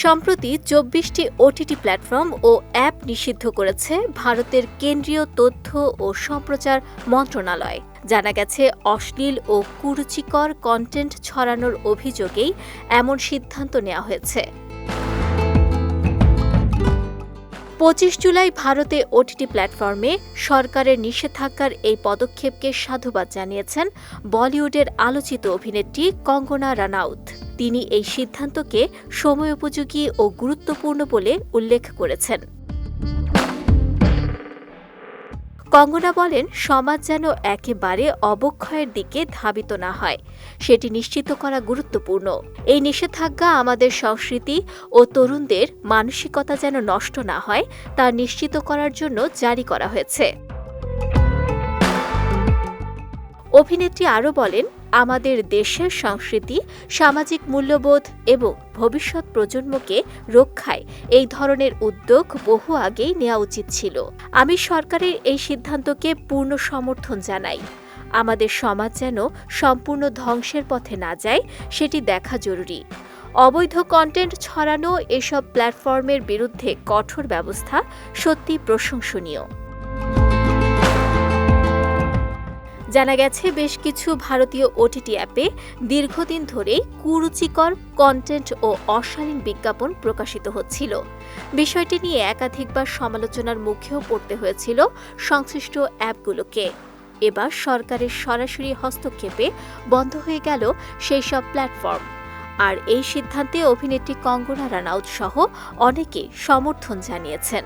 সম্প্রতি চব্বিশটি OTT platform ও app নিষিদ্ধ করেছে ভারতের কেন্দ্রীয় তথ্য ও সম্প্রচার মন্ত্রণালয়। জানা গেছে, অশ্লীল ও কুরুচিকর কন্টেন্ট ছড়ানোর অভিযোগেই এমন সিদ্ধান্ত নেওয়া হয়েছে। পঁচিশ জুলাই ভারতে ওটিটি প্ল্যাটফর্মে সরকারের নিষেধাজ্ঞার এই পদক্ষেপকে সাধুবাদ জানিয়েছেন বলিউডের আলোচিত অভিনেত্রী কঙ্গনা রানাউত। তিনি এই সিদ্ধান্তকে সময় উপযোগী ও গুরুত্বপূর্ণ বলে উল্লেখ করেছেন। কঙ্গনা বলেন, সমাজ যেন একেবারে অবক্ষয়ের দিকে ধাবিত না হয়, সেটি নিশ্চিত করা গুরুত্বপূর্ণ। এই নিষেধাজ্ঞা আমাদের সংস্কৃতি ও তরুণদের মানসিকতা যেন নষ্ট না হয়, তা নিশ্চিত করার জন্য জারি করা হয়েছে। অভিনেত্রী আরও বলেন, আমাদের দেশের সংস্কৃতি, সামাজিক মূল্যবোধ এবং ভবিষ্যৎ প্রজন্মকে রক্ষায় এই ধরনের উদ্যোগ বহু আগেই নেওয়া উচিত ছিল। আমি সরকারের এই সিদ্ধান্তকে পূর্ণ সমর্থন জানাই। আমাদের সমাজ যেন সম্পূর্ণ ধ্বংসের পথে না যায়, সেটি দেখা জরুরি। অবৈধ কন্টেন্ট ছড়ানো এসব প্ল্যাটফর্মের বিরুদ্ধে কঠোর ব্যবস্থা সত্যি প্রশংসনীয়। জানা গেছে বেশ কিছু ভারতীয় ওটিটি অ্যাপে দীর্ঘদিন ধরেই কুরুচিকর কন্টেন্ট ও অশালীন বিজ্ঞাপন প্রকাশিত হচ্ছিল। বিষয়টি নিয়ে একাধিকবার সমালোচনার মুখেও পড়তে হয়েছিল সংশ্লিষ্ট অ্যাপগুলোকে। এবার সরকারের সরাসরি হস্তক্ষেপে বন্ধ হয়ে গেল সেই সব প্ল্যাটফর্ম আর এই সিদ্ধান্তে অভিনেত্রী কঙ্গনা রানাউত সহ অনেকে সমর্থন জানিয়েছেন।